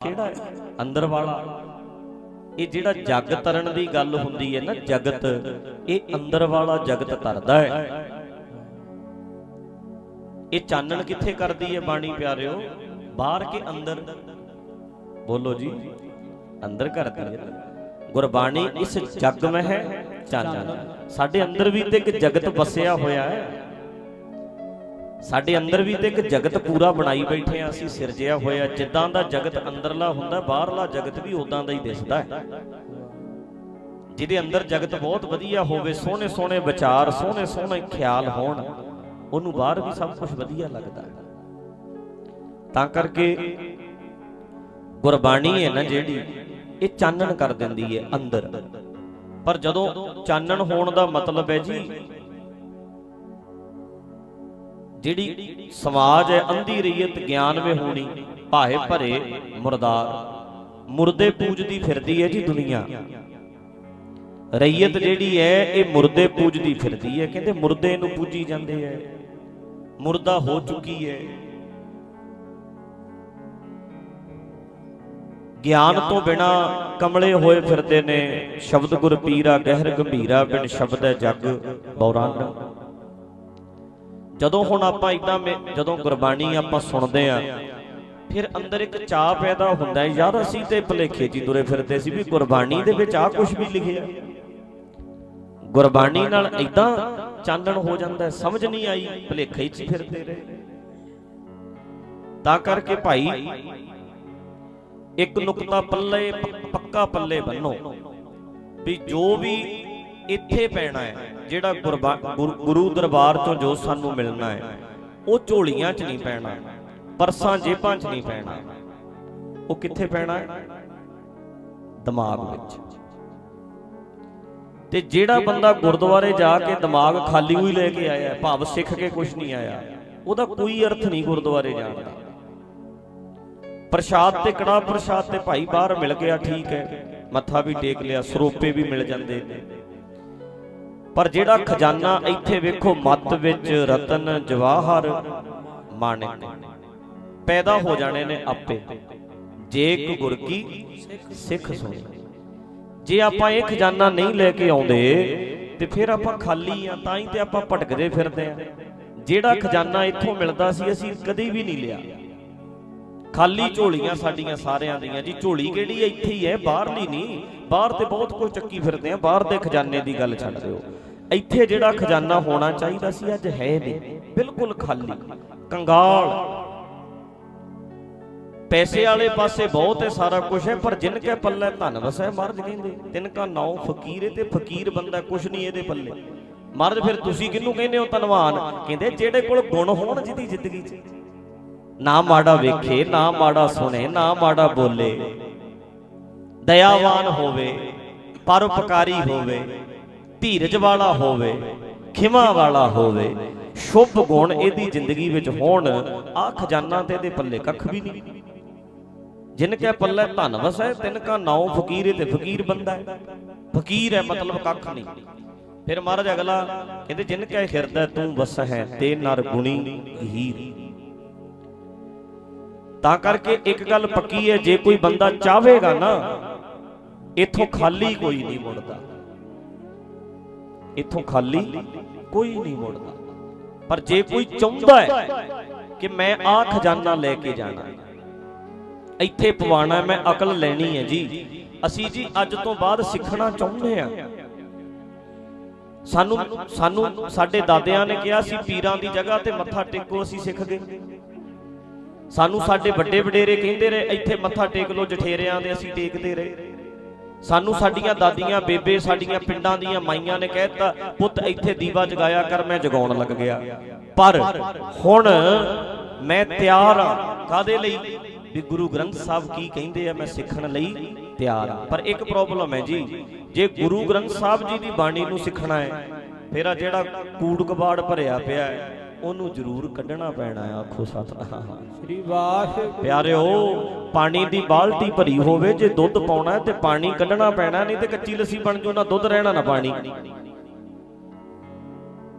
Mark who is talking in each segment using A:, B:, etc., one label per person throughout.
A: ਕਿਹੜਾ ਅੰਦਰ ਵਾਲਾ। ਇਹ ਜਿਹੜਾ ਜਗ ਤਰਨ ਦੀ ਗੱਲ ਹੁੰਦੀ ਹੈ ਨਾ, ਜਗਤ, ਇਹ ਅੰਦਰ ਵਾਲਾ ਜਗਤ ਤਰਦਾ ਹੈ। ਇਹ ਚਾਨਣ ਕਿੱਥੇ ਕਰਦੀ ਹੈ ਬਾਣੀ ਪਿਆਰਿਓ? ਬਾਹਰ ਕੇ ਅੰਦਰ? ਬੋਲੋ ਜੀ, ਅੰਦਰ ਕਰਦੀ ਹੈ। ਗੁਰਬਾਣੀ ਇਸ ਜਗ ਮਹਿ ਚਾਨਣ। ਸਾਡੇ ਅੰਦਰ ਵੀ ਤੇ ਇੱਕ ਜਗਤ ਵਸਿਆ ਹੋਇਆ ਹੈ। ਸਾਡੇ ਅੰਦਰ ਵੀ ਤੇ ਇੱਕ ਜਗਤ ਪੂਰਾ ਬਣਾਈ ਬੈਠੇ ਆ ਅਸੀਂ ਸਿਰਜਿਆ ਹੋਇਆ। ਜਿੱਦਾਂ ਦਾ ਜਗਤ ਅੰਦਰਲਾ ਹੁੰਦਾ, ਬਾਹਰਲਾ ਜਗਤ ਵੀ ਉਦਾਂ ਦਾ ਹੀ ਦਿਸਦਾ ਹੈ। ਜਿਹਦੇ ਅੰਦਰ ਜਗਤ ਬਹੁਤ ਵਧੀਆ ਹੋਵੇ ਸੋਹਣੇ ਸੋਹਣੇ ਵਿਚਾਰ ਸੋਹਣੇ ਸੋਹਣੇ ਖਿਆਲ ਹੋਣ, ਉਹਨੂੰ ਬਾਹਰ ਵੀ ਸਭ ਕੁਝ ਵਧੀਆ ਲੱਗਦਾ ਹੈ। ਤਾਂ ਕਰਕੇ ਗੁਰਬਾਣੀ ਹੈ ਨਾ ਜਿਹੜੀ, ਇਹ ਚਾਨਣ ਕਰ ਦਿੰਦੀ ਹੈ ਅੰਦਰ। ਪਰ ਜਦੋਂ ਚਾਨਣ ਹੋਣ ਦਾ ਮਤਲਬ ਹੈ ਜੀ ਜਿਹੜੀ ਸਮਾਜ ਹੈ, ਅੰਧੀ ਰਹੀਅਤ ਗਿਆਨ ਵੇ ਹੋਣੀ ਭਾਏ ਭਰੇ ਮੁਰਦਾਰ। ਮੁਰਦੇ ਪੂਜਦੀ ਫਿਰਦੀ ਹੈ ਜੀ ਦੁਨੀਆ। ਰਈਅਤ ਜਿਹੜੀ ਹੈ, ਇਹ ਮੁਰਦੇ ਪੂਜਦੀ ਫਿਰਦੀ ਹੈ। ਕਹਿੰਦੇ ਮੁਰਦੇ ਨੂੰ ਪੂਜੀ ਜਾਂਦੇ ਹੈ। ਮੁਰਦਾ ਹੋ ਚੁੱਕੀ ਹੈ। ਗਿਆਨ ਤੋਂ ਬਿਨਾ ਕਮਲੇ ਹੋਏ ਫਿਰਦੇ ਨੇ। ਸ਼ਬਦ ਗੁਰ ਪੀਰਾ, ਗਹਿਰ ਗੰਭੀਰਾ ਬਿਨ ਸ਼ਬਦ ਹੈ ਜਗ, ਬੌਰਾਨ। ਜਦੋਂ ਹੁਣ ਆਪਾਂ ਇਦਾਂ ਜਦੋਂ ਗੁਰਬਾਣੀ ਆਪਾਂ ਸੁਣਦੇ ਆ ਫਿਰ ਅੰਦਰ ਇੱਕ ਚਾਹ ਪੈਦਾ ਹੁੰਦਾ ਹੈ, ਯਾਰ ਅਸੀਂ ਤੇ ਭਲੇਖੇ ਜੀ ਤੁਰੇ ਫਿਰਦੇ ਸੀ ਵੀ ਗੁਰਬਾਣੀ ਦੇ ਵਿੱਚ ਆ ਕੁਝ ਵੀ ਲਿਖਿਆ ਗੁਰਬਾਣੀ ਨਾਲ ਇਦਾਂ ਚਾਨਣ ਹੋ ਜਾਂਦਾ ਸਮਝ ਨਹੀਂ ਆਈ, ਭਲੇਖੇ 'ਚ ਹੀ ਫਿਰਦੇ ਰਹੇ। ਤਾਂ ਕਰਕੇ ਭਾਈ, ਇੱਕ ਨੁਕਤਾ ਪੱਲੇ ਪੱਕਾ ਪੱਲੇ ਬੰਨੋ, ਵੀ ਜੋ ਵੀ ਇੱਥੇ ਪੈਣਾ ਹੈ ਜਿਹੜਾ ਗੁਰਬਾ- ਗੁਰ- ਗੁਰੂ ਦਰਬਾਰ ਤੋਂ ਜੋ ਸਾਨੂੰ ਮਿਲਣਾ ਹੈ, ਉਹ ਝੋਲੀਆਂ 'ਚ ਨਹੀਂ ਪੈਣਾ, ਪਰਸਾਂ ਜੇਬਾਂ 'ਚ ਨਹੀਂ ਪੈਣਾ। ਉਹ ਕਿੱਥੇ ਪੈਣਾ? ਦਿਮਾਗ ਵਿੱਚ। ਤੇ ਜਿਹੜਾ ਬੰਦਾ ਗੁਰਦੁਆਰੇ ਜਾ ਕੇ ਦਿਮਾਗ ਖਾਲੀ ਹੋਈ ਲੈ ਕੇ ਆਇਆ, ਭਾਵ ਸਿੱਖ ਕੇ ਕੁਝ ਨਹੀਂ ਆਇਆ, ਉਹਦਾ ਕੋਈ ਅਰਥ ਨਹੀਂ ਗੁਰਦੁਆਰੇ ਜਾਣ ਦਾ। ਪ੍ਰਸ਼ਾਦ ਤੇ ਕੜਾ ਪ੍ਰਸ਼ਾਦ ਤੇ ਭਾਈ ਬਾਹਰ ਮਿਲ ਗਿਆ, ਠੀਕ ਹੈ। ਮੱਥਾ ਵੀ ਟੇਕ ਲਿਆ, ਸਰੋਪੇ ਵੀ ਮਿਲ ਜਾਂਦੇ ਨੇ। ਪਰ ਜਿਹੜਾ ਖਜ਼ਾਨਾ ਇੱਥੇ ਵੇਖੋ ਮਤ ਵਿੱਚ ਰਤਨ ਜਵਾਹਰ ਮਾਣਿਕ। ਪੈਦਾ ਹੋ ਜਾਣੇ ਨੇ ਆਪੇ। ਜੇ ਇੱਕ ਗੁਰ ਕੀ ਸਿੱਖ ਸੁਣੀ। ਜੇ ਆਪਾਂ ਇਹ ਖਜ਼ਾਨਾ ਨਹੀਂ ਲੈ ਕੇ ਆਉਂਦੇ, ਤੇ ਫਿਰ ਆਪਾਂ ਖਾਲੀ ਆ, ਤਾਂ ਹੀ ਤੇ ਆਪਾਂ ਭਟਕਦੇ ਫਿਰਦੇ ਆ। ਜਿਹੜਾ ਖਜ਼ਾਨਾ ਇੱਥੋਂ ਮਿਲਦਾ ਸੀ, ਅਸੀਂ ਕਦੇ ਵੀ ਨਹੀਂ ਲਿਆ। ਖਾਲੀ ਝੋਲੀਆਂ ਸਾਡੀਆਂ ਸਾਰਿਆਂ ਦੀਆਂ ਜੀ ਝੋਲੀ ਕਿਹੜੀ ਇੱਥੇ ਹੀ ਹੈ ਬਾਹਰਲੀ ਨਹੀਂ। ਬਾਹਰ ਤੇ ਬਹੁਤ ਕੁਝ ਚੱਕੀ ਫਿਰਦੇ ਆ ਬਾਹਰ ਦੇ ਖਜ਼ਾਨੇ ਦੀ ਗੱਲ ਛੱਡ ਦਿਓ। ਇੱਥੇ ਜਿਹੜਾ ਖਜ਼ਾਨਾ ਹੋਣਾ ਚਾਹੀਦਾ ਸੀ ਅੱਜ ਹੈ ਨਹੀਂ। ਬਿਲਕੁਲ ਖਾਲੀ। ਕੰਗਾਲ। ਪੈਸੇ ਵਾਲੇ ਪਾਸੇ ਬਹੁਤ ਹੈ ਸਾਰਾ ਕੁਝ ਹੈ ਪਰ ਜਿਨ ਕੇ ਪੱਲੇ ਧਨ ਵਸੈ ਮਰਦ ਕਹਿੰਦੇ ਤਿਨ ਕਾ ਨਾਉ ਫਕੀਰ ਹੈ ਤੇ ਫਕੀਰ ਬੰਦਾ ਕੁਝ ਨਹੀਂ ਇਹਦੇ ਪੱਲੇ। ਮਰਦ ਫਿਰ ਤੁਸੀਂ ਕਿਹਨੂੰ ਕਹਿੰਦੇ ਹੋ ਧਨਵਾਨ? ਕਹਿੰਦੇ ਜਿਹੜੇ ਕੋਲ ਗੁਣ ਹੋਣ ਜਿਹਦੀ ਜ਼ਿੰਦਗੀ 'ਚ। ਨਾ ਮਾੜਾ ਵੇਖੇ, ਨਾ ਮਾੜਾ ਸੁਣੇ, ਨਾ ਮਾੜਾ ਬੋਲੇ। ਦਇਆਵਾਨ ਹੋਵੇ, ਪਰਉਪਕਾਰੀ ਹੋਵੇ, ਧੀਰਜ ਵਾਲਾ ਹੋਵੇ, ਖਿਮਾ ਵਾਲਾ ਹੋਵੇ, ਸ਼ੁਭ ਗੁਣ ਇਹਦੀ ਜ਼ਿੰਦਗੀ ਵਿੱਚ ਹੋਣ ਆ ਖਜ਼ਾਨਾ ਤੇ ਇਹਦੇ ਪੱਲੇ ਕੱਖ ਵੀ ਨਹੀਂ। ਜਿਨ ਕੈ ਪੱਲੇ ਧਨ ਵਸੈ, ਤਿਨ ਕਾ ਨਾਉ ਫਕੀਰ ਹੈ ਤੇ ਫਕੀਰ ਬੰਦਾ ਹੈ। ਫਕੀਰ ਹੈ ਮਤਲਬ ਕੱਖ ਨਹੀਂ। ਫਿਰ ਮਹਾਰਾਜ ਅਗਲਾ ਕਹਿੰਦੇ, ਜਿਨ ਕੈ ਹਿਰਦੈ ਤੂੰ ਹੈ ਤੇ ਨਰ ਗੁਣੀ ਗਹੀਰ ਤਾਂ ਕਰਕੇ ਇੱਕ ਗੱਲ ਪੱਕੀ ਹੈ, ਜੇ ਕੋਈ ਬੰਦਾ ਚਾਹਵੇਗਾ ਨਾ, ਇੱਥੋਂ ਖਾਲੀ ਕੋਈ ਨਹੀਂ ਮੁੜਦਾ। ਇੱਥੋਂ ਖਾਲੀ ਕੋਈ ਨਹੀਂ ਮੁੜਦਾ। ਪਰ ਜੇ ਕੋਈ ਚਾਹੁੰਦਾ ਹੈ ਕਿ ਮੈਂ ਆਹ ਖਜ਼ਾਨਾ ਲੈ ਕੇ ਜਾਣਾ ਇੱਥੇ ਪਵਾਣਾ ਮੈਂ ਅਕਲ ਲੈਣੀ ਹੈ ਜੀ, ਅਸੀਂ ਜੀ ਅੱਜ ਤੋਂ ਬਾਅਦ ਸਿੱਖਣਾ ਚਾਹੁੰਦੇ ਆ ਸਾਨੂੰ ਸਾਨੂੰ ਸਾਡੇ ਦਾਦਿਆਂ ਨੇ ਕਿਹਾ ਸੀ, ਪੀਰਾਂ ਦੀ ਜਗ੍ਹਾ ਤੇ ਮੱਥਾ ਟੇਕੋ, ਅਸੀਂ ਸਿੱਖ ਗਏ। ਸਾਨੂੰ ਸਾਡੇ ਵੱਡੇ ਵਡੇਰੇ ਕਹਿੰਦੇ ਰਹੇ, ਇੱਥੇ ਮੱਥਾ ਟੇਕ ਲੋ ਜਠੇਰਿਆਂ ਦੇ, ਅਸੀਂ ਟੇਕਦੇ ਰਹੇ। ਸਾਨੂੰ ਸਾਡੀਆਂ ਦਾਦੀਆਂ, ਬੇਬੇ, ਸਾਡੀਆਂ ਪਿੰਡਾਂ ਦੀਆਂ ਮਾਈਆਂ ਨੇ ਕਹਿਤਾ ਪੁੱਤ, ਇੱਥੇ ਦੀਵਾ ਜਗਾਇਆ ਕਰ, ਮੈਂ ਜਗਾਉਣ ਲੱਗ ਗਿਆ। ਪਰ ਹੁਣ ਮੈਂ ਤਿਆਰ ਆ ਕਾਦੇ ਲਈ? ਵੀ ਗੁਰੂ ਗ੍ਰੰਥ ਸਾਹਿਬ ਕੀ ਕਹਿੰਦੇ ਆ, ਮੈਂ ਸਿੱਖਣ ਲਈ ਤਿਆਰ ਆ ਪਰ ਇੱਕ ਪ੍ਰੋਬਲਮ ਹੈ ਜੀ, ਜੇ ਗੁਰੂ ਗ੍ਰੰਥ ਸਾਹਿਬ ਜੀ ਦੀ ਬਾਣੀ ਨੂੰ ਸਿੱਖਣਾ ਹੈ, ਫਿਰ ਆ ਜਿਹੜਾ ਕੂੜ ਕਬਾੜ ਭਰਿਆ ਪਿਆ ਹੈ ਉਹਨੂੰ ਜ਼ਰੂਰ ਕੱਢਣਾ ਪੈਣਾ ਆਖੋ ਸਤਨਾਮ
B: ਸ੍ਰੀ ਵਾਸ
A: ਪਿਆਰਿਓ ਪਾਣੀ ਦੀ ਬਾਲਟੀ ਭਰੀ ਹੋਵੇ ਜੇ ਦੁੱਧ ਪਾਉਣਾ ਹੈ ਤੇ ਪਾਣੀ ਕੱਢਣਾ ਪੈਣਾ ਨਹੀਂ ਤੇ ਕੱਚੀ ਲੱਸੀ ਬਣ ਜੂ ਨਾ ਦੁੱਧ ਰਹਿਣਾ ਨਾ ਪਾਣੀ।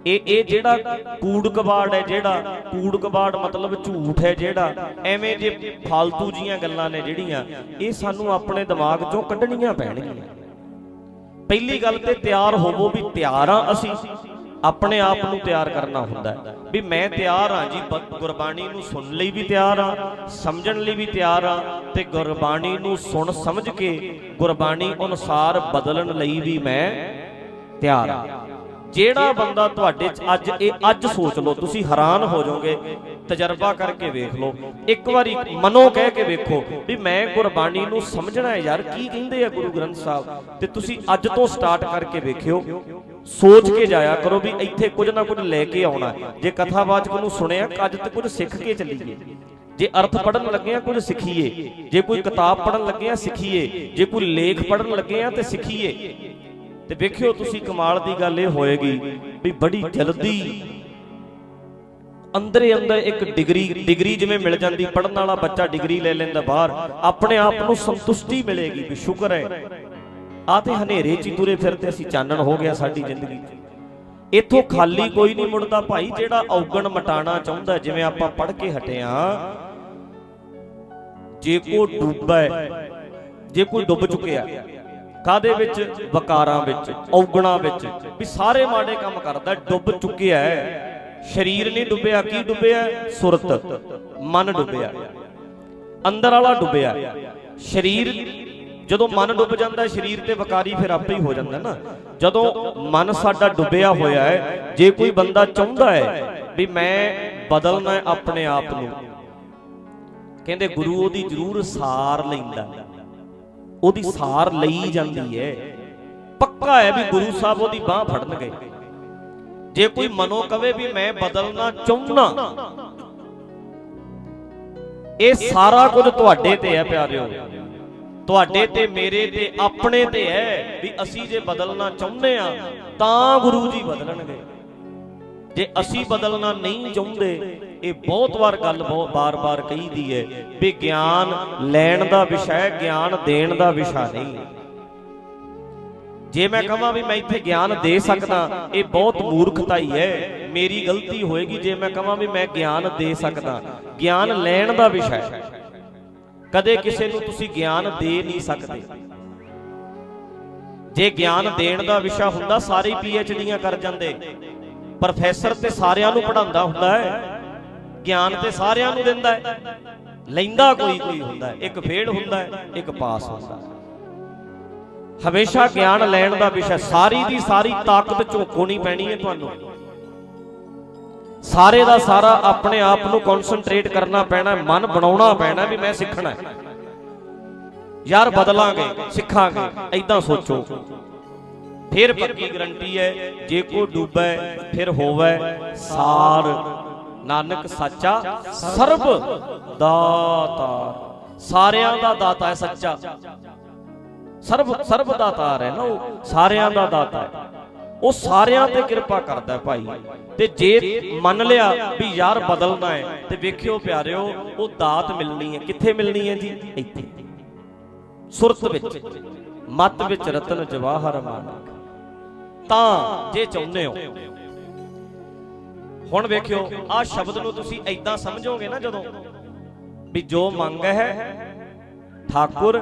A: ਇਹ ਇਹ ਜਿਹੜਾ ਕੂੜ ਕਬਾੜ ਹੈ ਜਿਹੜਾ ਕੂੜ ਕਬਾੜ ਮਤਲਬ ਝੂਠ ਹੈ ਜਿਹੜਾ ਐਵੇਂ ਜੇ ਫालतू ਜੀਆਂ ਗੱਲਾਂ ਨੇ ਜਿਹੜੀਆਂ ਇਹ ਸਾਨੂੰ ਆਪਣੇ ਦਿਮਾਗ ਚੋਂ ਕੱਢਣੀਆਂ ਪੈਣਗੀਆਂ। ਪਹਿਲੀ ਗੱਲ ਤੇ ਤਿਆਰ ਹੋਵੋ ਵੀ ਤਿਆਰ ਆ ਅਸੀਂ। ਆਪਣੇ ਆਪ ਨੂੰ ਤਿਆਰ ਕਰਨਾ ਹੁੰਦਾ ਹੈ। ਵੀ ਮੈਂ ਤਿਆਰ ਹਾਂ ਜੀ ਗੁਰਬਾਣੀ ਨੂੰ ਸੁਣਨ ਲਈ ਵੀ ਤਿਆਰ ਹਾਂ, ਸਮਝਣ ਲਈ ਵੀ ਤਿਆਰ ਹਾਂ ਤੇ ਗੁਰਬਾਣੀ ਨੂੰ ਸੁਣ ਸਮਝ ਕੇ ਗੁਰਬਾਣੀ ਅਨੁਸਾਰ ਬਦਲਣ ਲਈ ਵੀ ਮੈਂ ਤਿਆਰ ਹਾਂ। ਜਿਹੜਾ ਬੰਦਾ ਤੁਹਾਡੇ ਚ ਅੱਜ ਇਹ ਅੱਜ ਸੋਚ ਲਓ, ਤੁਸੀਂ ਹੈਰਾਨ ਹੋ ਜਾਓਗੇ। ਤਜਰਬਾ ਕਰਕੇ ਵੇਖ ਲਓ। ਇੱਕ ਵਾਰੀ ਮਨੋਂ ਕਹਿ ਕੇ ਵੇਖੋ ਵੀ ਮੈਂ ਗੁਰਬਾਣੀ ਨੂੰ ਸਮਝਣਾ ਹੈ ਯਾਰ, ਕੀ ਕਹਿੰਦੇ ਆ ਗੁਰੂ ਗ੍ਰੰਥ ਸਾਹਿਬ? ਤੇ ਤੁਸੀਂ ਅੱਜ ਤੋਂ ਸਟਾਰਟ ਕਰਕੇ ਵੇਖਿਓ। ਸੋਚ ਕੇ ਜਾਇਆ ਕਰੋ ਵੀ ਇੱਥੇ ਕੁਝ ਨਾ ਕੁਝ ਲੈ ਕੇ ਆਉਣਾ ਜੇ ਕਥਾਵਾਚਕ ਨੂੰ ਸੁਣਿਆ, ਅੱਜ ਤੇ ਕੁਝ ਸਿੱਖ ਕੇ ਚੱਲੀਏ। ਜੇ ਅਰਥ ਪੜਨ ਲੱਗੇ ਆ ਕੁਝ ਸਿੱਖੀਏ। ਜੇ ਕੋਈ ਕਿਤਾਬ ਪੜਨ ਲੱਗੇ ਆ ਸਿੱਖੀਏ। ਜੇ ਕੋਈ ਲੇਖ ਪੜਨ ਲੱਗੇ ਆ ਤੇ ਸਿੱਖੀਏ। ਤੇ ਵੇਖਿਓ ਤੁਸੀਂ ਕਮਾਲ ਦੀ ਗੱਲ ਇਹ ਹੋਏਗੀ ਵੀ ਬੜੀ ਜਲਦੀ ਅੰਦਰੇ ਅੰਦਰ ਇੱਕ ਡਿਗਰੀ ਡਿਗਰੀ ਜਿਵੇਂ ਮਿਲ ਜਾਂਦੀ ਪੜਨ ਵਾਲਾ ਬੱਚਾ ਡਿਗਰੀ ਲੈ ਲੈਂਦਾ ਬਾਹਰ। ਆਪਣੇ ਆਪ ਨੂੰ ਸੰਤੁਸ਼ਟੀ ਮਿਲੇਗੀ ਵੀ ਸ਼ੁਕਰ ਹੈ। ਆ ਤੇ ਹਨੇਰੇ ਚ ਹੀ ਤੁਰੇ ਫਿਰਦੇ ਅਸੀਂ, ਚਾਨਣ ਹੋ ਗਿਆ ਸਾਡੀ ਜ਼ਿੰਦਗੀ 'ਚ। ਇੱਥੋਂ ਖਾਲੀ ਕੋਈ ਨਹੀਂ ਮੁੜਦਾ ਭਾਈ, ਜਿਹੜਾ ਔਗਣ ਮਟਾਣਾ ਚਾਹੁੰਦਾ, ਜਿਵੇਂ ਆਪਾਂ ਪੜ ਕੇ ਹਟੇ ਆ। ਜੇ ਕੋ ਡੁੱਬੈ ਜੇ ਕੋਈ ਡੁੱਬ ਚੁੱਕਿਆ ਕਾਦੇ ਵਿੱਚ? ਵਕਾਰਾਂ ਵਿੱਚ, ਔਗਣਾ ਵਿੱਚ। ਵੀ ਸਾਰੇ ਮਾੜੇ ਕੰਮ ਕਰਦਾ, ਡੁੱਬ ਚੁੱਕਿਆ ਸਰੀਰ ਨਹੀਂ ਡੁੱਬਿਆ, ਕੀ ਡੁੱਬਿਆ? ਸੁਰਤ। ਮਨ ਡੁੱਬਿਆ। ਅੰਦਰ ਵਾਲਾ ਡੁੱਬਿਆ। ਸਰੀਰ ਜਦੋਂ ਮਨ ਡੁੱਬ ਜਾਂਦਾ ਹੈ, ਸਰੀਰ ਤੇ ਵਕਾਰੀ ਫਿਰ ਆਪੇ ਹੀ ਹੋ ਜਾਂਦਾ ਨਾ। ਜਦੋਂ। ਮਨ ਸਾਡਾ ਡੁੱਬਿਆ ਹੋਇਆ ਹੈ ਜੇ ਕੋਈ ਬੰਦਾ ਚਾਹੁੰਦਾ ਹੈ ਵੀ ਮੈਂ ਬਦਲਣਾ ਆਪਣੇ ਆਪ ਨੂੰ। ਕਹਿੰਦੇ ਗੁਰੂ ਉਹਦੀ ਜ਼ਰੂਰ ਸਾਰ ਲੈਂਦਾ ਉਹਦੀ ਸਾਰ ਲਈ ਜਾਂਦੀ ਹੈ। ਪੱਕਾ ਹੈ ਵੀ ਗੁਰੂ ਸਾਹਿਬ ਉਹਦੀ ਬਾਹ ਫੜਨਗੇ। ਜੇ ਕੋਈ ਮਨੋ ਕਵੇ ਵੀ ਮੈਂ ਬਦਲਣਾ ਚਾਹੁੰਨਾ ਇਹ ਸਾਰਾ ਕੁਝ ਤੁਹਾਡੇ ਤੇ ਹੈ ਪਿਆਰਿਓ। ਤੁਹਾਡੇ ਤੇ ਮੇਰੇ ਤੇ ਆਪਣੇ ਤੇ ਹੈ ਵੀ ਅਸੀਂ ਜੇ ਬਦਲਣਾ ਚਾਹੁੰਦੇ ਆ ਤਾਂ ਗੁਰੂ ਜੀ ਬਦਲਣਗੇ। ਜੇ ਅਸੀਂ ਬਦਲਣਾ ਨਹੀਂ ਚਾਹੁੰਦੇ ਇਹ ਬਹੁਤ ਵਾਰ ਗੱਲ ਬਹੁਤ ਬਾਰ-ਬਾਰ ਕਹੀਦੀ ਹੈ ਵੀ ਗਿਆਨ ਲੈਣ ਦਾ ਵਿਸ਼ਾ ਹੈ ਗਿਆਨ ਦੇਣ ਦਾ ਵਿਸ਼ਾ ਨਹੀਂ। ਜੇ ਮੈਂ ਕਹਾਂ ਵੀ ਮੈਂ ਇੱਥੇ ਗਿਆਨ ਦੇ ਸਕਦਾ ਇਹ ਬਹੁਤ ਮੂਰਖਤਾਈ ਹੈ ਮੇਰੀ ਗਲਤੀ ਹੋਏਗੀ ਜੇ ਮੈਂ ਕਹਾਂ ਵੀ ਮੈਂ ਗਿਆਨ ਦੇ ਸਕਦਾ। ਗਿਆਨ ਲੈਣ ਦਾ ਵਿਸ਼ਾ ਹੈ। ਕਦੇ ਕਿਸੇ ਨੂੰ ਤੁਸੀਂ ਗਿਆਨ ਦੇ ਨਹੀਂ ਸਕਦੇ। ਜੇ ਗਿਆਨ ਦੇਣ ਦਾ ਵਿਸ਼ਾ ਹੁੰਦਾ, ਸਾਰੇ ਪੀ ਐਚ ਡੀਆਂ ਕਰ ਜਾਂਦੇ। ਪ੍ਰੋਫੈਸਰ ਤੇ ਸਾਰਿਆਂ ਨੂੰ ਪੜਾਉਂਦਾ ਹੁੰਦਾ ਹੈ। ਗਿਆਨ ਤੇ ਸਾਰਿਆਂ ਨੂੰ ਦਿੰਦਾ ਹੈ। ਲੈਂਦਾ ਕੋਈ ਕੋਈ ਹੁੰਦਾ ਇੱਕ ਫੇਲ ਹੁੰਦਾ ਇੱਕ ਪਾਸ ਹੁੰਦਾ ਹਮੇਸ਼ਾ ਗਿਆਨ ਲੈਣ ਦਾ ਵਿਸ਼ਾ, ਸਾਰੀ ਦੀ ਸਾਰੀ ਤਾਕਤ ਝੋਕੋਣੀ ਪੈਣੀ ਹੈ ਤੁਹਾਨੂੰ। ਸਾਰੇ ਦਾ ਸਾਰਾ ਆਪਣੇ ਆਪ ਨੂੰ ਕਨਸੈਂਟਰੇਟ ਕਰਨਾ ਪੈਣਾ, ਮਨ ਬਣਾਉਣਾ ਪੈਣਾ ਵੀ ਮੈਂ ਸਿੱਖਣਾ ਯਾਰ ਬਦਲਾਂਗੇ, ਸਿੱਖਾਂਗੇ ਐਦਾਂ ਸੋਚੋ। ਫਿਰ ਪੱਕੀ ਗਰੰਟੀ ਹੈ, ਜੇ ਕੋ ਡੁੱਬੈ ਫਿਰ ਹੋਵੇ ਸਾਰ। ਨਾਨਕ ਸੱਚਾ ਸਰਬ ਦਾਤਾਰ ਸਾਰਿਆਂ ਦਾ ਦਾਤਾ ਹੈ ਸੱਚਾ। ਸਰਬ ਸਰਬ ਦਾਤਾਰ ਹੈ ਨਾ ਉਹ। ਸਾਰਿਆਂ ਦਾ ਦਾਤਾ ਹੈ। ਉਹ ਸਾਰਿਆਂ ਤੇ ਕਿਰਪਾ ਕਰਦਾ ਭਾਈ। ਤੇ ਜੇ ਮੰਨ ਲਿਆ ਵੀ ਯਾਰ ਬਦਲਣਾ ਹੈ, ਤੇ ਵੇਖਿਓ ਪਿਆਰਿਓ, ਉਹ ਦਾਤ ਮਿਲਣੀ ਹੈ। ਕਿੱਥੇ ਮਿਲਣੀ ਹੈ ਜੀ? ਇੱਥੇ। ਸੁਰਤ ਵਿੱਚ। ਮਤ ਵਿੱਚ ਰਤਨ ਜਵਾਹਰ ਮਾਨਕ ਤਾਂ ਜੇ ਚਾਹੁੰਦੇ ਹੋ। ਹੁਣ ਵੇਖਿਓ, ਆ ਸ਼ਬਦ ਨੂੰ ਤੁਸੀਂ ਐਦਾਂ ਸਮਝੋਗੇ ਨਾ ਜਦੋਂ ਵੀ ਜੋ ਮੰਗ ਹੈ, ਠਾਕੁਰ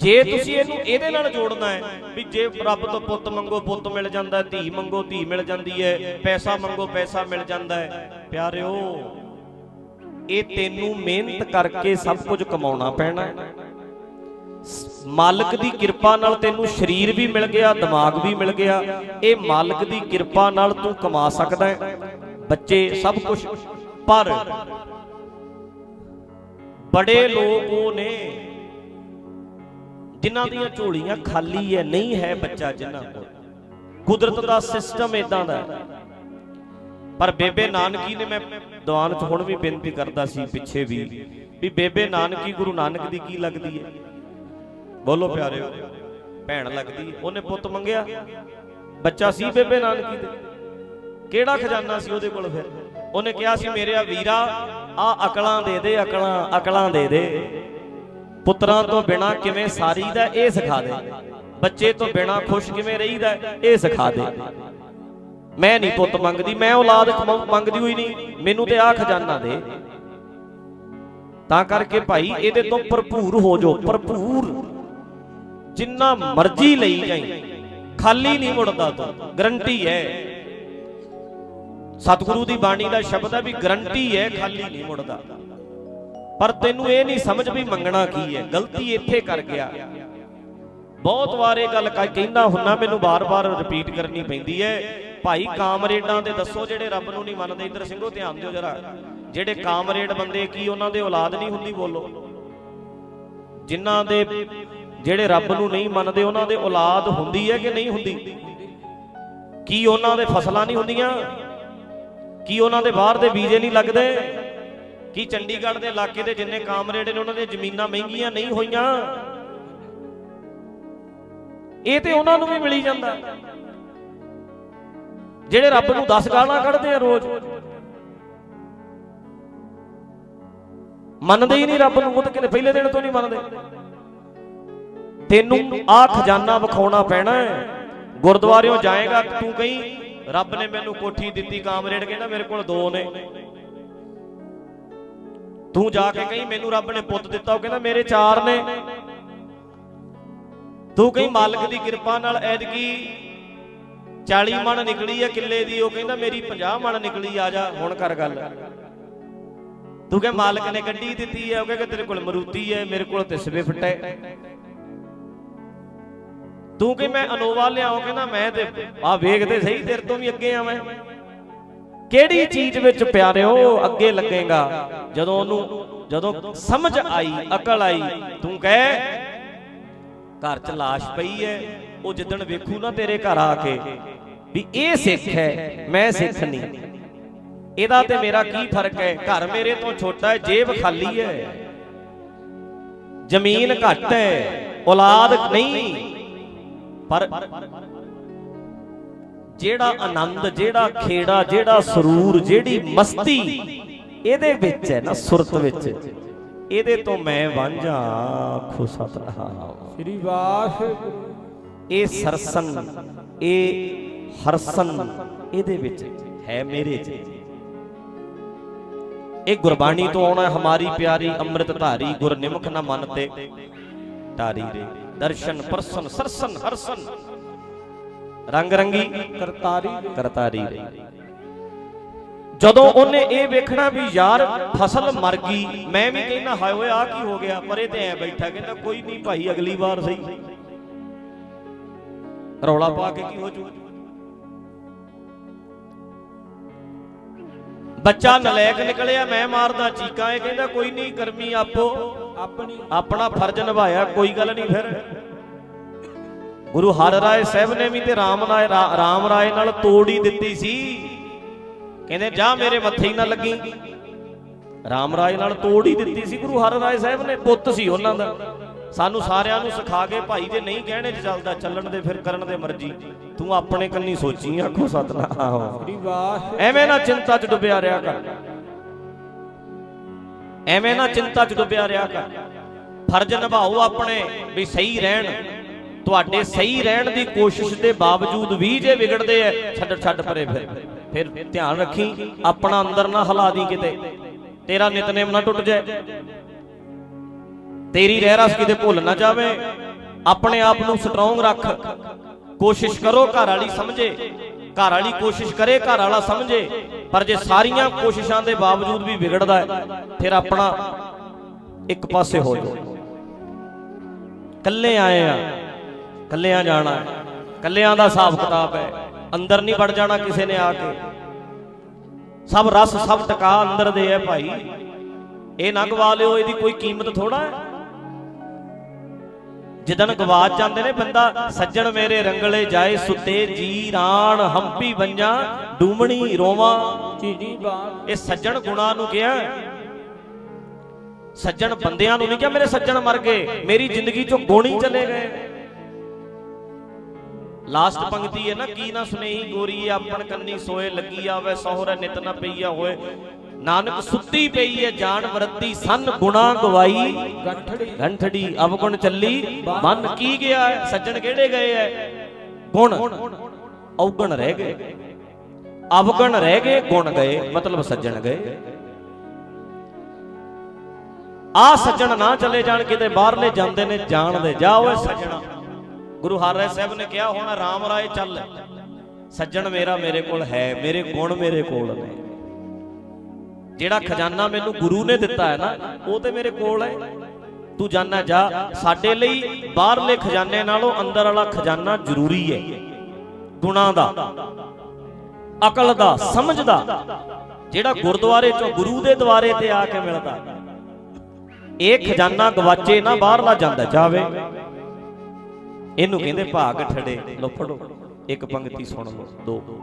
A: ਜੇ ਤੁਸੀਂ ਇਹਨੂੰ ਇਹਦੇ ਨਾਲ ਜੋੜਨਾ ਹੈ ਵੀ ਜੇ ਰੱਬ ਤੋਂ ਪੁੱਤ ਮੰਗੋ, ਪੁੱਤ ਮਿਲ ਜਾਂਦਾ ਧੀ ਮੰਗੋ, ਧੀ ਮਿਲ ਜਾਂਦੀ ਹੈ, ਪੈਸਾ ਮੰਗੋ, ਪੈਸਾ ਮਿਲ ਜਾਂਦਾ ਹੈ। ਪਿਆਰਿਓ, ਇਹ ਤੈਨੂੰ ਮਿਹਨਤ ਕਰਕੇ ਸਭ ਕੁਝ ਕਮਾਉਣਾ ਪੈਣਾ ਹੈ। ਮਾਲਕ ਦੀ ਕਿਰਪਾ ਨਾਲ ਤੈਨੂੰ ਸਰੀਰ ਵੀ ਮਿਲ ਗਿਆ, ਦਿਮਾਗ ਵੀ ਮਿਲ ਗਿਆ। ਇਹ ਮਾਲਕ ਦੀ ਕਿਰਪਾ ਨਾਲ ਤੂੰ ਕਮਾ ਸਕਦਾ ਹੈ। ਬੱਚੇ, ਸਭ ਕੁਝ। ਪਰ ਬੜੇ ਲੋਕ ਉਹ ਨੇ ਜਿਨ੍ਹਾਂ ਦੀਆਂ ਝੋਲੀਆਂ ਖਾਲੀ ਹੈ, ਨਹੀਂ ਹੈ ਬੱਚਾ ਜਿਨ੍ਹਾਂ ਕੋਲ। ਕੁਦਰਤ ਦਾ ਸਿਸਟਮ ਇਦਾਂ ਦਾ ਪਰ ਬੇਬੇ ਨਾਨਕੀ ਨੇ ਮੈਂ ਦੀਵਾਨ 'ਚ ਹੁਣ ਵੀ ਬੇਨਤੀ ਕਰਦਾ ਸੀ ਪਿੱਛੇ ਵੀ ਵੀ ਬੇਬੇ ਨਾਨਕੀ ਗੁਰੂ ਨਾਨਕ ਦੀ ਕੀ ਲੱਗਦੀ ਹੈ? ਬੋਲੋ ਪਿਆਰਿਓ, ਭੈਣ ਲੱਗਦੀ ਉਹਨੇ ਪੁੱਤ ਮੰਗਿਆ। ਬੱਚਾ ਸੀ ਬੇਬੇ ਨਾਨਕੀ ਦੇ। ਕਿਹੜਾ ਖਜ਼ਾਨਾ ਸੀ ਉਹਦੇ ਕੋਲ ਫਿਰ? ਉਹਨੇ ਕਿਹਾ ਸੀ, ਮੇਰਿਆ ਵੀਰਾ ਆ ਅਕਲਾਂ ਦੇ ਦੇ, ਅਕਲਾਂ ਅਕਲਾਂ ਦੇ ਦੇ। ਪੁੱਤਰਾਂ ਤੋਂ ਬਿਨਾ ਕਿਵੇਂ ਸਾਰੀਦਾ ਇਹ ਸਿਖਾ ਦੇ? ਬੱਚੇ ਤੋਂ ਬਿਨਾ ਖੁਸ਼ ਕਿਵੇਂ ਰਹੀਦਾ? ਇਹ ਸਿਖਾ ਦੇ। ਮੈਂ ਨਹੀਂ ਪੁੱਤ ਮੰਗਦੀ, ਮੈਂ ਔਲਾਦ ਮੰਗਦੀ ਹੋਈ ਨਹੀਂ। ਮੈਨੂੰ ਤੇ ਆ ਖਜ਼ਾਨਾ ਦੇ। ਤਾਂ ਕਰਕੇ ਭਾਈ, ਇਹਦੇ ਤੋਂ ਭਰਪੂਰ ਹੋ ਜਾਓ, ਭਰਪੂਰ। ਜਿੰਨਾ ਮਰਜ਼ੀ ਲਈ ਜਾਈ। ਖਾਲੀ ਨਹੀਂ ਮੁੜਦਾ ਤੂੰ, ਗਰੰਟੀ ਹੈ। ਸਤਿਗੁਰੂ ਦੀ ਬਾਣੀ ਦਾ ਸ਼ਬਦ ਹੈ ਵੀ ਗਰੰਟੀ ਹੈ, ਖਾਲੀ ਨਹੀਂ ਮੁੜਦਾ। ਪਰ ਤੈਨੂੰ ਇਹ ਨਹੀਂ ਸਮਝ ਵੀ ਮੰਗਣਾ ਕੀ ਹੈ। ਗਲਤੀ ਇੱਥੇ ਕਰ ਗਿਆ। ਬਹੁਤ ਵਾਰ ਇਹ ਗੱਲ ਕ- ਕਹਿੰਦਾ ਹੁੰਨਾ, ਮੈਨੂੰ ਬਾਰ-ਬਾਰ ਰਿਪੀਟ ਕਰਨੀ ਪੈਂਦੀ ਹੈ। ਭਾਈ, ਕਾਮਰੇਡਾਂ ਦੇ ਦੱਸੋ ਜਿਹੜੇ ਰੱਬ ਨੂੰ ਨਹੀਂ ਮੰਨਦੇ। ਇੱਧਰ ਸਿੰਘੋ, ਧਿਆਨ ਦਿਓ ਜਰਾ। ਜਿਹੜੇ ਕਾਮਰੇਡ ਬੰਦੇ, ਕੀ ਉਹਨਾਂ ਦੇ ਔਲਾਦ ਨਹੀਂ ਹੁੰਦੀ, ਬੋਲੋ। ਜਿਨ੍ਹਾਂ ਦੇ ਜਿਹੜੇ ਰੱਬ ਨੂੰ ਨਹੀਂ ਮੰਨਦੇ, ਉਹਨਾਂ ਦੇ ਔਲਾਦ ਹੁੰਦੀ ਹੈ ਕਿ ਨਹੀਂ ਹੁੰਦੀ? ਕੀ ਉਹਨਾਂ ਦੇ ਫਸਲਾਂ ਨਹੀਂ ਹੁੰਦੀਆਂ? ਕੀ ਉਹਨਾਂ ਦੇ ਬਾਹਰ ਦੇ ਵੀਜ਼ੇ ਨਹੀਂ ਲੱਗਦੇ? ਕੀ ਚੰਡੀਗੜ੍ਹ ਦੇ ਇਲਾਕੇ ਦੇ ਜਿੰਨੇ ਕਾਮਰੇਡ ਨੇ, ਉਹਨਾਂ ਦੀਆਂ ਜ਼ਮੀਨਾਂ ਮਹਿੰਗੀਆਂ ਨਹੀਂ ਹੋਈਆਂ? ਇਹ ਤੇ ਉਹਨਾਂ ਨੂੰ ਵੀ ਮਿਲੀ ਜਾਂਦਾ। ਜਿਹੜੇ ਰੱਬ ਨੂੰ 10 ਗਾਲਾਂ ਕੱਢਦੇ ਆ ਰੋਜ਼। ਮੰਨਦੇ ਹੀ ਨਹੀਂ ਰੱਬ ਨੂੰ, ਉਹ ਤਾਂ ਕਿਤੇ ਪਹਿਲੇ ਦਿਨ ਤੋਂ ਨਹੀਂ ਮੰਨਦੇ। ਤੈਨੂੰ ਆ ਖਜ਼ਾਨਾ ਵਿਖਾਉਣਾ ਪੈਣਾ ਹੈ। ਗੁਰਦੁਆਰਿਓਂ ਜਾਏਗਾ, ਤੂੰ ਕਹੀਂ, ਰੱਬ ਨੇ ਮੈਨੂੰ ਕੋਠੀ ਦਿੱਤੀ, ਕਾਮਰੇਡ ਕਹਿੰਦਾ ਮੇਰੇ ਕੋਲ ਦੋ ਨੇ। ਤੂੰ ਜਾ ਕੇ ਕਹੀਂ ਮੈਨੂੰ ਰੱਬ ਨੇ ਪੁੱਤ ਦਿੱਤਾ, ਉਹ ਕਹਿੰਦਾ ਮੇਰੇ ਚਾਰ ਨੇ। ਤੂੰ ਕਹੀਂ ਮਾਲਕ ਦੀ ਕਿਰਪਾ ਨਾਲ ਐਦਕੀ 40 ਮਣ ਨਿਕਲੀ ਹੈ ਕਿੱਲੇ ਦੀ, ਉਹ ਕਹਿੰਦਾ ਮੇਰੀ 50 ਮਣ ਨਿਕਲੀ, ਆ ਜਾ, ਹੁਣ ਕਰ ਗੱਲ। ਤੂੰ ਕਹੇ ਮਾਲਕ ਨੇ ਗੱਡੀ ਦਿੱਤੀ ਹੈ ਉਹ ਕਹਿੰਦਾ ਤੇਰੇ ਕੋਲ ਮਰੂਤੀ ਹੈ ਮੇਰੇ ਕੋਲ ਤੇ ਸਵਿਫਟ ਹੈ ਤੂੰ ਕਿ ਮੈਂ ਅਨੋਵਾ ਲਿਆਉ, ਕਹਿੰਦਾ ਮੈਂ ਤੇ ਆ ਵੇਖਦੇ ਸਹੀ, ਤੇਰੇ ਤੋਂ ਵੀ ਅੱਗੇ ਆ ਮੈਂ ਕਿਹੜੀ ਚੀਜ਼ ਵਿੱਚ ਪਿਆਰਿਓ, ਅੱਗੇ ਲੱਗੇਗਾ? ਜਦੋਂ ਉਹਨੂੰ, ਜਦੋਂ ਸਮਝ ਆਈ, ਅਕਲ ਆਈ, ਤੂੰ ਕਹਿ, ਘਰ 'ਚ ਲਾਸ਼ ਪਈ ਹੈ ਉਹ ਜਿੱਦਣ ਵੇਖੂ ਨਾ ਤੇਰੇ ਘਰ ਆ ਕੇ, ਵੀ ਇਹ ਸਿੱਖ ਹੈ, ਮੈਂ ਸਿੱਖ ਨਹੀਂ। ਇਹਦਾ ਤੇ ਮੇਰਾ ਕੀ ਫ਼ਰਕ ਹੈ ਘਰ ਮੇਰੇ ਤੋਂ ਛੋਟਾ ਹੈ ਜੇਬ ਖਾਲੀ ਹੈ ਜ਼ਮੀਨ ਘੱਟ ਹੈ ਔਲਾਦ ਨਹੀਂ। ਪਰ ਜਿਹੜਾ ਆਨੰਦ ਜਿਹੜਾ ਖੇੜਾ ਜਿਹੜਾ ਸਰੂਰ ਜਿਹੜੀ ਮਸਤੀ ਇਹਦੇ ਵਿੱਚ ਹੈ ਨਾ ਸੁਰਤ ਵਿੱਚ। ਇਹਦੇ ਤੋਂ ਮੈਂ ਵਾਂਝਾ ਆਖੋ ਸਤਨਾਮ।
B: ਸ੍ਰੀ ਵਾਹਿਗੁਰੂ।
A: ਇਹ ਸਰਸਨ ਇਹ ਹਰਸਨ ਇਹਦੇ ਵਿੱਚ ਹੈ ਮੇਰੇ ਚ। ਇਹ ਗੁਰਬਾਣੀ ਤੋਂ ਆਉਣਾ ਹੈ ਹਮਾਰੀ ਪਿਆਰੀ ਅੰਮ੍ਰਿਤ ਧਾਰੀ ਗੁਰ ਨਿਮਖ ਨਾ ਮਨ ਤੇ। ਧਾਰੀ ਰੇ ਦਰਸ਼ਨ ਪਰਸਨ ਸਰਸਨ ਹਰਸਨ। ਰੰਗ ਰੰਗੀ
B: ਕਰਤਾਰੀ
A: ਕਰਤਾਰੀ ਰੇ ਜਦੋਂ ਉਹਨੇ ਇਹ ਵੇਖਣਾ ਵੀ ਯਾਰ ਫਸਲ ਮਰ ਗਈ, ਮੈਂ ਵੀ ਕਹਿੰਦਾ, ਹਾਏ ਓਏ ਆ ਕੀ ਹੋ ਗਿਆ? ਪਰੇ ਤੇ ਐ ਬੈਠਾ ਕਹਿੰਦਾ, ਕੋਈ ਨਹੀਂ ਭਾਈ, ਅਗਲੀ ਵਾਰ ਸਹੀ। ਰੌਲਾ ਪਾ ਕੇ ਕੀ ਹੋ ਜੂ? ਬੱਚਾ ਨਲਾਇਕ ਨਿਕਲਿਆ, ਮੈਂ ਮਾਰਦਾ ਚੀਕਾਂ, ਇਹ ਕਹਿੰਦਾ, ਕੋਈ ਨਹੀਂ ਕਰਮੀ ਆਪੋ,
B: ਆਪਣੀ,
A: ਆਪਣਾ ਫਰਜ਼ ਨਿਭਾਇਆ, ਕੋਈ ਗੱਲ ਨਹੀਂ ਫਿਰ। ਗੁਰੂ ਹਰ ਰਾਏ ਸਾਹਿਬ ਨੇ ਵੀ ਤੇ ਰਾਮ ਰਾਏ ਰਾਮ ਰਾਏ ਨਾਲ ਤੋੜ ਹੀ ਦਿੱਤੀ ਸੀ। ਕਹਿੰਦੇ, ਜਾ ਮੇਰੇ ਮੱਥੇ ਹੀ ਨਾ ਲੱਗੀ। ਰਾਮ ਰਾਏ ਨਾਲ ਤੋੜ ਹੀ ਦਿੱਤੀ ਸੀ ਗੁਰੂ ਹਰ ਰਾਏ ਸਾਹਿਬ ਨੇ, ਪੁੱਤ ਸੀ ਉਹਨਾਂ ਦਾ। ਸਾਨੂੰ ਸਾਰਿਆਂ ਨੂੰ ਸਿਖਾ ਕੇ ਭਾਈ, ਜੇ ਨਹੀਂ ਕਹਿਣੇ ਚੱਲਦਾ, ਚੱਲਣ ਦੇ, ਫਿਰ ਕਰਨ ਦੇ ਮਰਜ਼ੀ। ਤੂੰ ਆਪਣੇ ਕੰਨੀ ਸੋਚੀ ਆਖੋ ਸਤਨਾਮ। ਐਵੇਂ ਨਾ ਚਿੰਤਾ 'ਚ ਡੁੱਬਿਆ ਰਿਹਾ ਕਰ। ਐਵੇਂ ਨਾ ਚਿੰਤਾ 'ਚ ਡੁੱਬਿਆ ਰਿਹਾ ਕਰ। ਫਰਜ਼ ਨਿਭਾਓ ਆਪਣੇ ਵੀ ਸਹੀ ਰਹਿਣ। ਤੁਹਾਡੇ ਸਹੀ ਰਹਿਣ ਦੀ ਕੋਸ਼ਿਸ਼ ਦੇ ਬਾਵਜੂਦ ਵੀ ਜੇ ਵਿਗੜਦੇ ਐ ਛੱਡ ਛੱਡ ਪਰੇ ਫਿਰ। ਫਿਰ ਧਿਆਨ ਰੱਖੀ ਆਪਣਾ ਅੰਦਰ ਨਾ ਹਿਲਾ ਦੀ ਕਿਤੇ। ਤੇਰਾ ਨਿਤਨੇਮ ਨਾ ਟੁੱਟ ਜਾਏ। ਤੇਰੀ ਰਹਿ ਰਸ ਕਿਤੇ ਭੁੱਲ ਨਾ ਜਾਵੇ। ਆਪਣੇ ਆਪ ਨੂੰ ਸਟਰੋਂਗ ਰੱਖ। ਕੋਸ਼ਿਸ਼ ਕਰੋ ਘਰ ਵਾਲੀ ਸਮਝੇ। ਘਰ ਵਾਲੀ ਕੋਸ਼ਿਸ਼ ਕਰੇ ਘਰ ਵਾਲਾ ਸਮਝੇ। ਪਰ ਜੇ ਸਾਰੀਆਂ ਕੋਸ਼ਿਸ਼ਾਂ ਦੇ ਬਾਵਜੂਦ ਵੀ ਵਿਗੜਦਾ ਹੈ ਫਿਰ ਆਪਣਾ ਇੱਕ ਪਾਸੇ ਹੋ ਜਾਓ। ਕੱਲੇ ਆਏ ਆ। ਕੱਲਿਆਂ ਜਾਣਾ ਹੈ। ਕੱਲਿਆਂ ਦਾ ਹਿਸਾਬ ਕਿਤਾਬ ਹੈ। ਅੰਦਰ ਨਹੀਂ ਵੜ ਜਾਣਾ ਕਿਸੇ ਨੇ ਆ ਕੇ। ਸਭ ਰਸ, ਸਭ ਟਕਾ ਅੰਦਰ ਦੇ ਹੈ ਭਾਈ। ਇਹ ਨਾ ਗਵਾ ਲਿਓ, ਇਹਦੀ ਕੋਈ ਕੀਮਤ ਥੋੜਾ ਹੈ। ਜਿੱਦਣ ਗਵਾਚ ਜਾਂਦੇ ਨੇ ਬੰਦਾ, ਸੱਜਣ ਮੇਰੇ ਰੰਗਲੇ ਜਾਏ, ਸੁੱਤੇ ਜੀ ਰਾਣ, ਹੰਪੀ ਬੰਜਾਂ, ਡੂਮਣੀ ਰੋਵਾਂ। ਇਹ ਸੱਜਣ ਗੁਣਾ ਨੂੰ ਕਿਹਾ ਸੱਜਣ ਬੰਦਿਆਂ ਨੂੰ ਨਹੀਂ ਕਿਹਾ, ਮੇਰੇ ਸੱਜਣ ਮਰ ਗਏ। ਮੇਰੀ ਜ਼ਿੰਦਗੀ ਚੋਂ ਗੋਣੀ ਚਲੇ ਗਏ। ਲਾਸਟ ਪੰਕਤੀ ਹੈ ਨਾ, ਕੀ ਨਾ ਸੁਨੇਹੀ ਗੋਰੀ ਆਪਣ ਕੰਨੀ ਸੋਏ ਲੱਗੀ ਆਵੇ, ਸਹੁਰੇ ਨਿਤ ਨਾ ਪਈਆ ਹੋਏ। ਨਾਨਕ ਸੁੱਤੀ ਪਈ ਹੈ, ਜਾਨ ਵਰਤੀ, ਸੰਨ ਗੁਣਾ ਗਵਾਈ।
B: ਗੰਠੜੀ
A: ਅਵਗੁਣ ਚੱਲੀ, ਮਨ ਕੀ ਗਿਆ, ਸੱਜਣ ਕਿਹੜੇ ਗਏ ਐ? ਗੁਣ ਔਗਣ ਰਹਿ ਗਏ। ਅਵਗਣ ਰਹਿ ਗਏ, ਗੁਣ ਗਏ, ਮਤਲਬ ਸੱਜਣ ਗਏ। ਆ ਸੱਜਣ ਨਾ ਚਲੇ ਜਾਣ, ਕਿਤੇ ਬਾਹਰਲੇ ਜਾਂਦੇ ਨੇ, ਜਾਣਦੇ, ਜਾ ਓਏ ਸੱਜਣਾ। ਗੁਰੂ ਹਰਿ ਸਾਹਿਬ ਨੇ ਕਿਹਾ, ਹੁਣ ਰਾਮ ਰਾਏ ਚੱਲ। ਸੱਜਣ ਮੇਰਾ ਮੇਰੇ ਕੋਲ ਹੈ, ਮੇਰੇ ਗੁਣ ਮੇਰੇ ਕੋਲ ਨੇ। ਜਿਹੜਾ ਖਜ਼ਾਨਾ ਮੈਨੂੰ ਗੁਰੂ ਨੇ ਦਿੱਤਾ ਹੈ ਨਾ, ਉਹ ਤੇ ਮੇਰੇ ਕੋਲ ਹੈ। ਤੂੰ ਜਾਣਾ ਜਾ, ਸਾਡੇ ਲਈ ਬਾਹਰਲੇ ਖਜ਼ਾਨੇ ਨਾਲੋਂ ਅੰਦਰ ਵਾਲਾ ਖਜ਼ਾਨਾ ਜ਼ਰੂਰੀ ਹੈ। ਗੁਣਾਂ ਦਾ, ਅਕਲ ਦਾ, ਸਮਝ ਦਾ, ਜਿਹੜਾ ਗੁਰਦੁਆਰੇ ਚੋਂ ਗੁਰੂ ਦੇ ਦੁਆਰੇ ਤੇ ਆ ਕੇ ਮਿਲਦਾ। ਇਹ ਖਜ਼ਾਨਾ ਗਵਾਚੇ ਨਾ, ਬਾਹਰਲਾ ਜਾਂਦਾ ਜਾਵੇ। ਇਹਨੂੰ ਕਹਿੰਦੇ ਭਾਗ ਠੜੇ। ਲੋ ਫੜੋ। ਇੱਕ ਪੰਕਤੀ ਸੁਣ ਲਓ। ਦੋ।